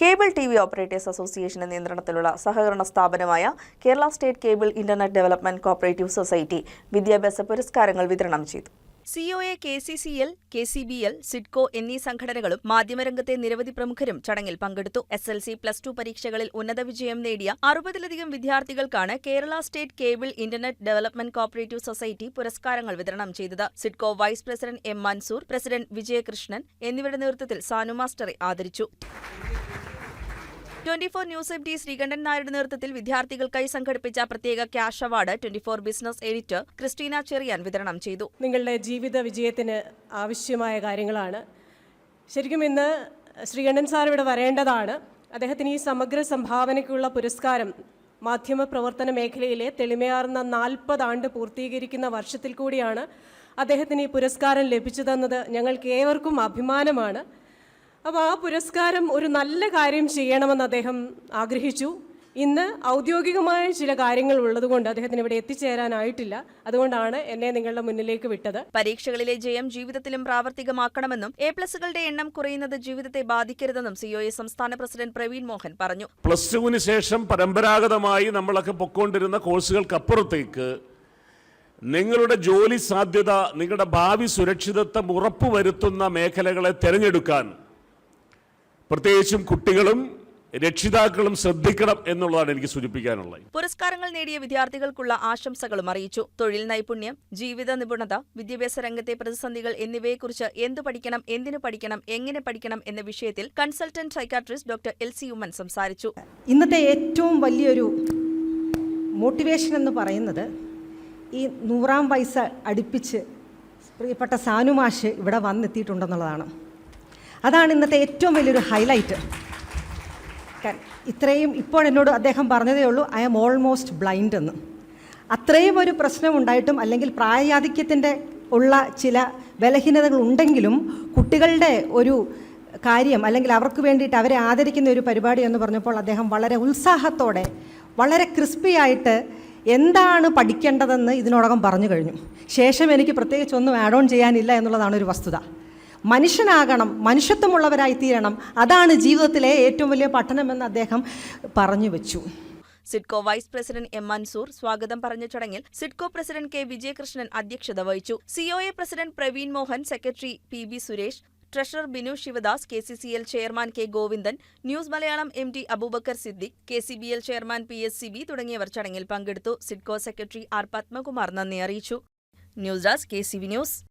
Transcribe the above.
Cable T V operators അസോസിയേഷന്റെ നിയന്ത്രണത്തിലുള്ള സഹകരണ സ്ഥാപനമായ Kerala state cable internet development cooperative society വിദ്യാഭ്യാസ പുരസ്കാരങ്ങൾ വിതരണം ചെയ്തു. COA K C C L K C B L CIDCO എന്നീ സംഘടനകളും മാധ്യമരംഗത്തെ നിരവധി പ്രമുഖരും ചടങ്ങിൽ പങ്കെടുത്തു. S L C plus two പരീക്ഷകളിൽ ഉന്നത വിജയം നേടിയ അറുപതിലധികം വിദ്യാർത്ഥികൾക്കാണ് Kerala state cable internet development cooperative society പുരസ്കാരങ്ങൾ വിതരണം ചെയ്തത്. CIDCO vice president M Mansoor president Vijayakrishnan എന്നിവരുടെ നേതൃത്വത്തിൽ സാനു മാസ്റ്ററെ ആദരിച്ചു. Twenty four news M T Sreekandan നായരുടെ നേതൃത്വത്തിൽ വിദ്യാർത്ഥികൾക്കായി സംഘടിപ്പിച്ച പ്രത്യേക cash award twenty four business editor Christina Cherian വിതരണം ചെയ്തു. നിങ്ങളുടെ ജീവിത വിജയത്തിന് ആവശ്യമായ കാര്യങ്ങളാണ്. ശരിക്കും ഇന്ന് ശ്രീകണ്ഠൻ സാർ ഇവിടെ വരേണ്ടതാണ്. അദ്ദേഹത്തിന് ഈ സമഗ്ര സംഭാവനയ്ക്കുള്ള പുരസ്കാരം മാധ്യമ പ്രവർത്തന മേഖലയിലെ തെളിമയാർന്ന നാൽപ്പത് ആണ്ട് പൂർത്തീകരിക്കുന്ന വർഷത്തിൽ കൂടിയാണ് അദ്ദേഹത്തിന് ഈ പുരസ്കാരം ലഭിച്ചതെന്നത്. ഞങ്ങൾക്ക് ഏവർക്കും അഭിമാനമാണ്. അപ്പോൾ ആ പുരസ്കാരം ഒരു നല്ല കാര്യം ചെയ്യണമെന്ന് അദ്ദേഹം ആഗ്രഹിച്ചു. ഇന്ന് ഔദ്യോഗികമായ ചില കാര്യങ്ങൾ ഉള്ളതുകൊണ്ട് അദ്ദേഹത്തിന് ഇവിടെ എത്തിച്ചേരാനായിട്ടില്ല. അതുകൊണ്ടാണ് എന്നെ നിങ്ങളുടെ മുന്നിലേക്ക് വിട്ടത്. പരീക്ഷകളിലെ ജയം ജീവിതത്തിലും പ്രാവർത്തികമാക്കണമെന്നും എ പ്ലസുകളുടെ എണ്ണം കുറയുന്നത് ജീവിതത്തെ ബാധിക്കരുതെന്നും സിഒഎ സംസ്ഥാന പ്രസിഡന്റ് പ്രവീൺ മോഹൻ പറഞ്ഞു. പ്ലസ് ടുവിന് ശേഷം പരമ്പരാഗതമായി നമ്മളൊക്കെ പൊക്കോണ്ടിരുന്ന കോഴ്സുകൾക്കപ്പുറത്തേക്ക് നിങ്ങളുടെ ജോലി സാധ്യത നിങ്ങളുടെ ഭാവി സുരക്ഷിതത്വം ഉറപ്പുവരുത്തുന്ന മേഖലകളെ തിരഞ്ഞെടുക്കാൻ പ്രത്യേകിച്ചും കുട്ടികളും രക്ഷിതാക്കളും ശ്രദ്ധിക്കണം എന്നുള്ളതാണ് എനിക്ക് സൂചിപ്പിക്കാനുള്ളത്. പുരസ്കാരങ്ങൾ നേടിയ വിദ്യാർത്ഥികൾക്കുള്ള ആശംസകളും അറിയിച്ചു. തൊഴിൽ നൈപുണ്യം ജീവിത നിപുണത വിദ്യാഭ്യാസ രംഗത്തെ പ്രതിസന്ധികൾ എന്നിവയെക്കുറിച്ച് എന്തു പഠിക്കണം എന്തിനു പഠിക്കണം എങ്ങനെ പഠിക്കണം എന്ന വിഷയത്തിൽ consultant psychiatrist doctor L C Oommen സംസാരിച്ചു. ഇന്നത്തെ ഏറ്റവും വലിയൊരു മോട്ടിവേഷൻ എന്ന് പറയുന്നത് ഈ നൂറാം വയസ്സ് അടുപ്പിച്ച് പ്രിയപ്പെട്ട സാനുമാഷ് ഇവിടെ വന്നെത്തിയിട്ടുണ്ടെന്നുള്ളതാണ്. അതാണ് ഇന്നത്തെ ഏറ്റവും വലിയൊരു ഹൈലൈറ്റ് ഇത്രയും ഇപ്പോൾ എന്നോട് അദ്ദേഹം പറഞ്ഞതേ ഉള്ളൂ ഐ ആം ഓൾമോസ്റ്റ് ബ്ലൈൻഡ് എന്ന്. അത്രയും ഒരു പ്രശ്നം ഉണ്ടായിട്ടും അല്ലെങ്കിൽ പ്രായാധിക്യത്തിന്റെ ഉള്ള ചില ബലഹീനതകൾ ഉണ്ടെങ്കിലും കുട്ടികളുടെ ഒരു കാര്യം അല്ലെങ്കിൽ അവർക്ക് വേണ്ടിയിട്ട് അവരെ ആദരിക്കുന്ന ഒരു പരിപാടി എന്ന് പറഞ്ഞപ്പോൾ അദ്ദേഹം വളരെ ഉത്സാഹത്തോടെ വളരെ ക്രിസ്പി ആയിട്ട് എന്താണ് പഠിക്കേണ്ടതെന്ന് ഇതിനോടകം പറഞ്ഞു കഴിഞ്ഞു. ശേഷം എനിക്ക് പ്രത്യേകിച്ച് ഒന്നും ആഡ് ഓൺ ചെയ്യാനില്ല എന്നുള്ളതാണ് ഒരു വസ്തുത. മനുഷ്യനാകണം മനുഷ്യത്വമുള്ളവരായി തീരണം. അതാണ് ജീവിതത്തിലെ ഏറ്റവും വലിയ പഠനമെന്ന് അദ്ദേഹം പറഞ്ഞു വെച്ചു. CIDCO vice president M Mansoor സ്വാഗതം പറഞ്ഞ ചടങ്ങിൽ സിഡ്കോ പ്രസിഡന്റ് കെ വിജയകൃഷ്ണൻ അധ്യക്ഷത വഹിച്ചു. COA president Praveen Mohan secretary P B Suresh treasurer Binu Sivadas K C C L chairman K Govindan news Malayalam M D Abubacker Siddique K C B L chairman P S C B തുടങ്ങിയവർ ചടങ്ങിൽ പങ്കെടുത്തു. CIDCO secretary R Padmakumar നന്ദി അറിയിച്ചു. News desk K C B news.